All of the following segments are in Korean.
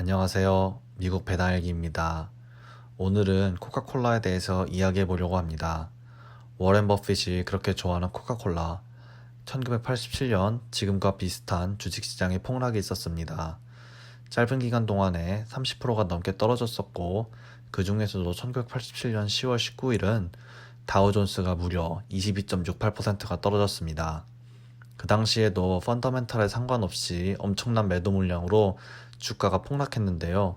안녕하세요. 미국 배달기입니다. 오늘은 코카콜라에 대해서 이야기해 보려고 합니다. 워렌 버핏이 그렇게 좋아하는 코카콜라. 1987년 지금과 비슷한 주식시장의 폭락이 있었습니다. 짧은 기간 동안에 30%가 넘게 떨어졌었고, 그 중에서도 1987년 10월 19일은 다우존스가 무려 22.68%가 떨어졌습니다. 그 당시에도 펀더멘탈에 상관없이 엄청난 매도 물량으로 주가가 폭락했는데요.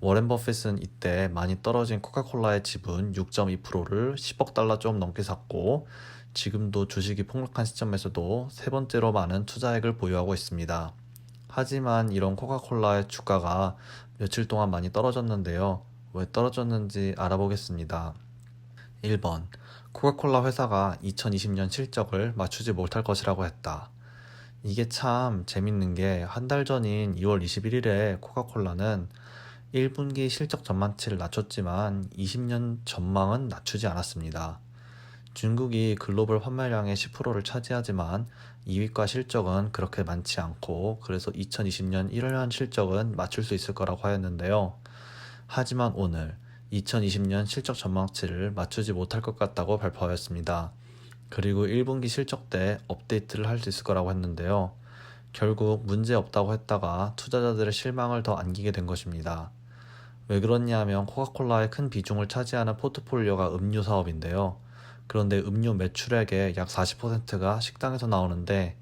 워렌 버핏은 이때 많이 떨어진 코카콜라의 지분 6.2%를 10억 달러 좀 넘게 샀고 지금도 주식이 폭락한 시점에서도 세 번째로 많은 투자액을 보유하고 있습니다. 하지만 이런 코카콜라의 주가가 며칠 동안 많이 떨어졌는데요. 왜 떨어졌는지 알아보겠습니다. 1번. 코카콜라 회사가 2020년 실적을 맞추지 못할 것이라고 했다. 이게 참 재밌는 게 한 달 전인 2월 21일에 코카콜라는 1분기 실적 전망치를 낮췄지만 20년 전망은 낮추지 않았습니다. 중국이 글로벌 판매량의 10%를 차지하지만 2위과 실적은 그렇게 많지 않고 그래서 2020년 1년 실적은 맞출 수 있을 거라고 하였는데요. 하지만 오늘 2020년 실적 전망치를 맞추지 못할 것 같다고 발표하였습니다. 그리고 1분기 실적 때 업데이트를 할 수 있을 거라고 했는데요. 결국 문제 없다고 했다가 투자자들의 실망을 더 안기게 된 것입니다. 왜 그렇냐 하면 코카콜라의 큰 비중을 차지하는 포트폴리오가 음료 사업인데요. 그런데 음료 매출액의 약 40%가 식당에서 나오는데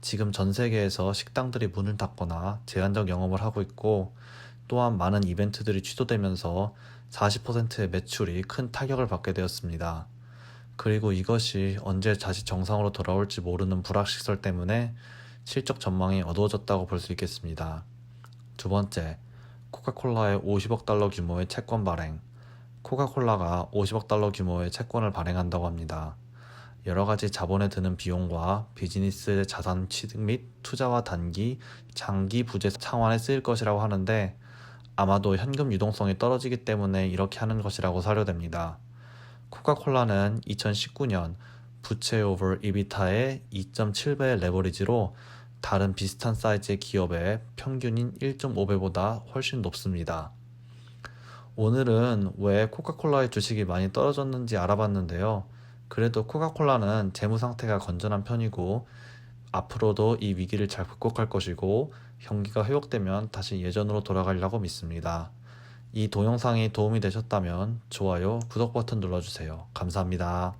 지금 전 세계에서 식당들이 문을 닫거나 제한적 영업을 하고 있고 또한 많은 이벤트들이 취소되면서 40%의 매출이 큰 타격을 받게 되었습니다. 그리고 이것이 언제 다시 정상으로 돌아올지 모르는 불확실성 때문에 실적 전망이 어두워졌다고 볼 수 있겠습니다. 두 번째, 코카콜라의 50억 달러 규모의 채권 발행. 코카콜라가 50억 달러 규모의 채권을 발행한다고 합니다. 여러 가지 자본에 드는 비용과 비즈니스 자산 취득 및 투자와 단기, 장기 부재 상환에 쓰일 것이라고 하는데 아마도 현금 유동성이 떨어지기 때문에 이렇게 하는 것이라고 사료됩니다. 코카콜라는 2019년 부채 오버 이비타의 2.7배의 레버리지로 다른 비슷한 사이즈의 기업의 평균인 1.5배보다 훨씬 높습니다. 오늘은 왜 코카콜라의 주식이 많이 떨어졌는지 알아봤는데요. 그래도 코카콜라는 재무 상태가 건전한 편이고 앞으로도 이 위기를 잘 극복할 것이고 경기가 회복되면 다시 예전으로 돌아가려고 믿습니다. 이 동영상이 도움이 되셨다면 좋아요, 구독 버튼 눌러주세요. 감사합니다.